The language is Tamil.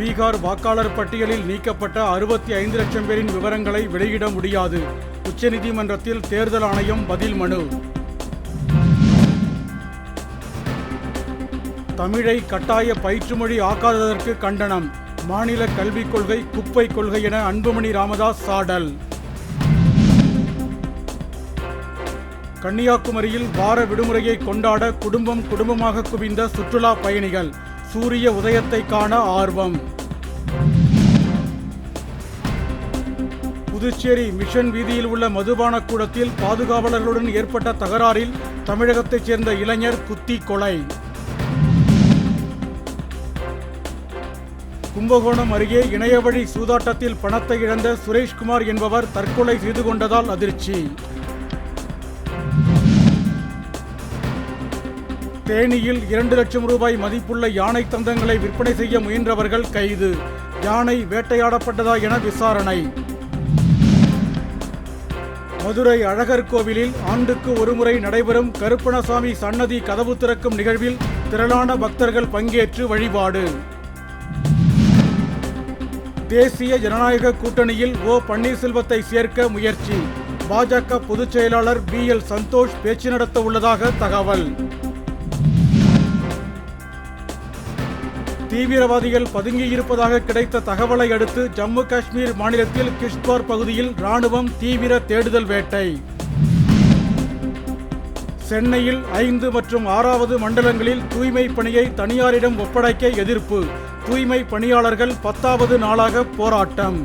பீகார் வாக்காளர் பட்டியலில் நீக்கப்பட்ட அறுபத்தி ஐந்து லட்சம் பேரின் விவரங்களை வெளியிட முடியாது. உச்சநீதிமன்றத்தில் தேர்தல் ஆணையம் பதில் மனு. தமிழை கட்டாய பயிற்றுமொழி ஆக்காததற்கு கண்டனம். மாநில கல்விக் கொள்கை குப்பை கொள்கை என அன்புமணி ராமதாஸ் சாடல். கன்னியாகுமரியில் வார விடுமுறையை கொண்டாட குடும்பம் குடும்பமாக குவிந்த சுற்றுலா பயணிகள். சூரிய உதயத்தை காண ஆர்வம். புதுச்சேரி மிஷன் வீதியில் உள்ள மதுபான கூடத்தில் பாதுகாவலர்களுடன் ஏற்பட்ட தகராறில் தமிழகத்தைச் சேர்ந்த இளைஞர் குத்தி கொலை. கும்பகோணம் அருகே இணையவழி சூதாட்டத்தில் பணத்தை இழந்த சுரேஷ்குமார் என்பவர் தற்கொலை செய்து கொண்டதால் அதிர்ச்சி. தேனியில் இரண்டு லட்சம் ரூபாய் மதிப்புள்ள யானை தந்தங்களை விற்பனை செய்ய முயன்றவர்கள் கைது. யானை வேட்டையாடப்பட்டதா என விசாரணை. மதுரை அழகர் கோவிலில் ஆண்டுக்கு ஒருமுறை நடைபெறும் கருப்பணசாமி சன்னதி கதவு திறக்கும் நிகழ்வில் திரளான பக்தர்கள் பங்கேற்று வழிபாடு. தேசிய ஜனநாயக கூட்டணியில் ஓ பன்னீர்செல்வத்தை சேர்க்க முயற்சி. பாஜக பொதுச் செயலாளர் பி எல் சந்தோஷ் பேச்சு நடத்த உள்ளதாக தகவல். தீவிரவாதிகள் பதுங்கியிருப்பதாக கிடைத்த தகவலை அடுத்து ஜம்மு காஷ்மீர் மாநிலத்தில் கிஷ்த்வார் பகுதியில் ராணுவம் தீவிர தேடுதல் வேட்டை. சென்னையில் ஐந்து மற்றும் ஆறாவது மண்டலங்களில் தூய்மை பணியை தனியாரிடம் ஒப்படைக்க எதிர்ப்பு. தூய்மை பணியாளர்கள் பத்தாவது நாளாக போராட்டம்.